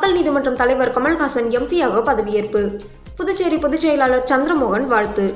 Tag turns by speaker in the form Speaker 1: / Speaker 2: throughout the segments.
Speaker 1: மக்கள் நீதிமன்றம் தலைவர் கமல்ஹாசன் எம்பியாக பதவியேற்பு. புதுச்சேரி பொதுச் செயலாளர் சந்திரமோகன் வாழ்த்து.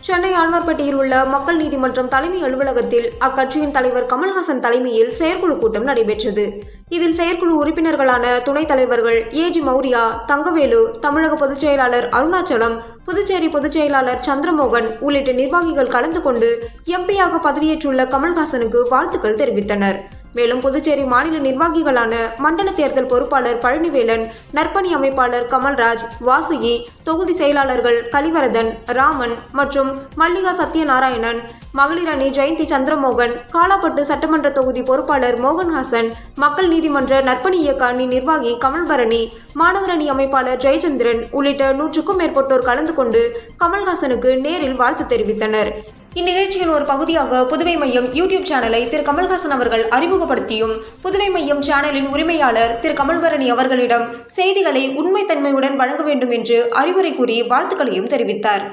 Speaker 1: சென்னை ஆழ்வார்பட்டியில் உள்ள மக்கள் நீதிமன்றம் தலைமை அலுவலகத்தில் அக்கட்சியின் தலைவர் கமல்ஹாசன் தலைமையில் செயற்குழு கூட்டம் நடைபெற்றது. இதில் செயற்குழு உறுப்பினர்களான துணைத் தலைவர்கள் ஏஜி மௌரியா தங்கவேலு தமிழக பொதுச் செயலாளர் அருணாச்சலம் புதுச்சேரி பொதுச் செயலாளர் சந்திரமோகன் உள்ளிட்ட நிர்வாகிகள் கலந்து கொண்டு எம்பியாக பதவியேற்றுள்ள கமல்ஹாசனுக்கு வாழ்த்துக்கள் தெரிவித்தனர். மேலும் புதுச்சேரி மாநில நிர்வாகிகளான மண்டல தேர்தல் பொறுப்பாளர் பழனிவேலன் நற்பணி அமைப்பாளர் கமல்ராஜ் வாசுகி தொகுதி செயலாளர்கள் கலிவரதன் ராமன் மற்றும் மல்லிகா சத்யநாராயணன் மகளிர் அணி ஜெயந்தி சந்திரமோகன் காலாப்பட்டு சட்டமன்ற தொகுதி பொறுப்பாளர் மோகன்ஹாசன் மக்கள் நீதிமன்ற நற்பணி இயக்க அணி நிர்வாகி கமல்பரணி மாணவர் அணி அமைப்பாளர் ஜெயச்சந்திரன் உள்ளிட்ட நூற்றுக்கும் மேற்பட்டோர் கலந்து கொண்டு கமல்ஹாசனுக்கு நேரில் வாழ்த்து தெரிவித்தனர். இந்நிகழ்ச்சியின் ஒரு பகுதியாக புதுவை மையம் யூடியூப் சேனலை திரு கமல்ஹாசன் அவர்கள் அறிமுகப்படுத்தியும் புதுவை மையம் சேனலின் உரிமையாளர் திரு கமல்பரணி அவர்களிடம் செய்திகளை உண்மைத்தன்மையுடன் வழங்க வேண்டும் என்று அறிவுரை கூறி வாழ்த்துக்களையும் தெரிவித்தார்.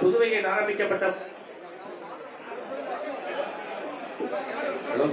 Speaker 2: புதுவையில் ஆரம்பிக்கப்பட்ட ஹலோ?